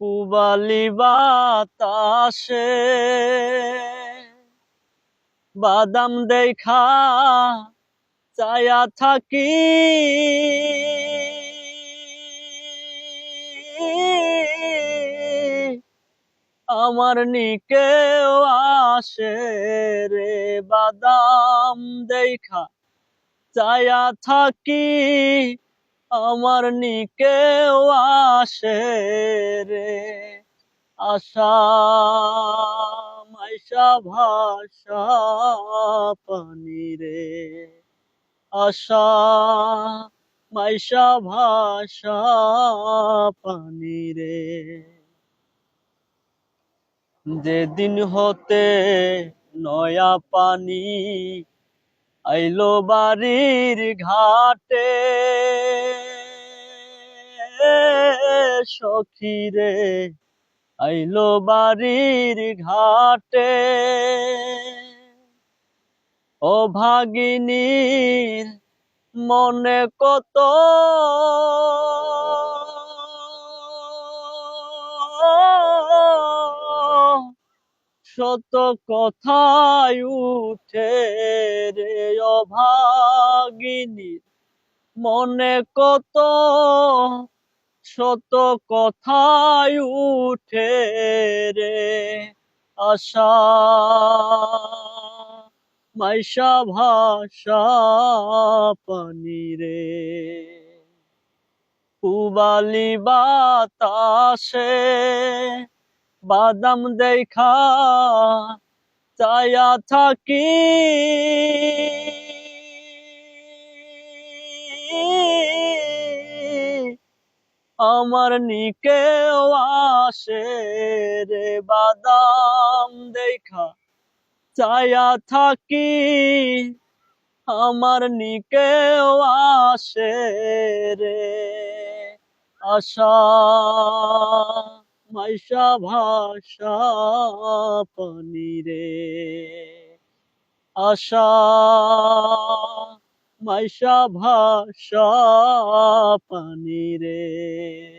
পুবালি বাতাসে বাদাম দেখা চায়া থাকি। আমার নিকেও আসে রে বাদাম দেখা চায়া থাকি। আমার নিকেও আসে রে। আশা ভাষা, পানি রে। আশা, মাইশা, ভাষা, পানি রে। যেদিন হতে নয়া পানি আইলো বাড়ির ঘাটে সখী রে, আইলো বাড়ির ঘাটে। ও ভাগিনীর মনে কত শত কথায় উঠে রে অভাগিনীর মনে কত শত কথায় উঠে রে আশা। মাইশা ভাষা পানি রে। পুবালি বাতাসে বাদাম দেখা চায়া থাকি। আমার নিকেও আসে রে বাদাম দেখা। চায়া থাকি, আমার নিকেও আসে রে। আশা মাইশা ভাষা পানি রে। আশা মাইশা ভাষা পানি রে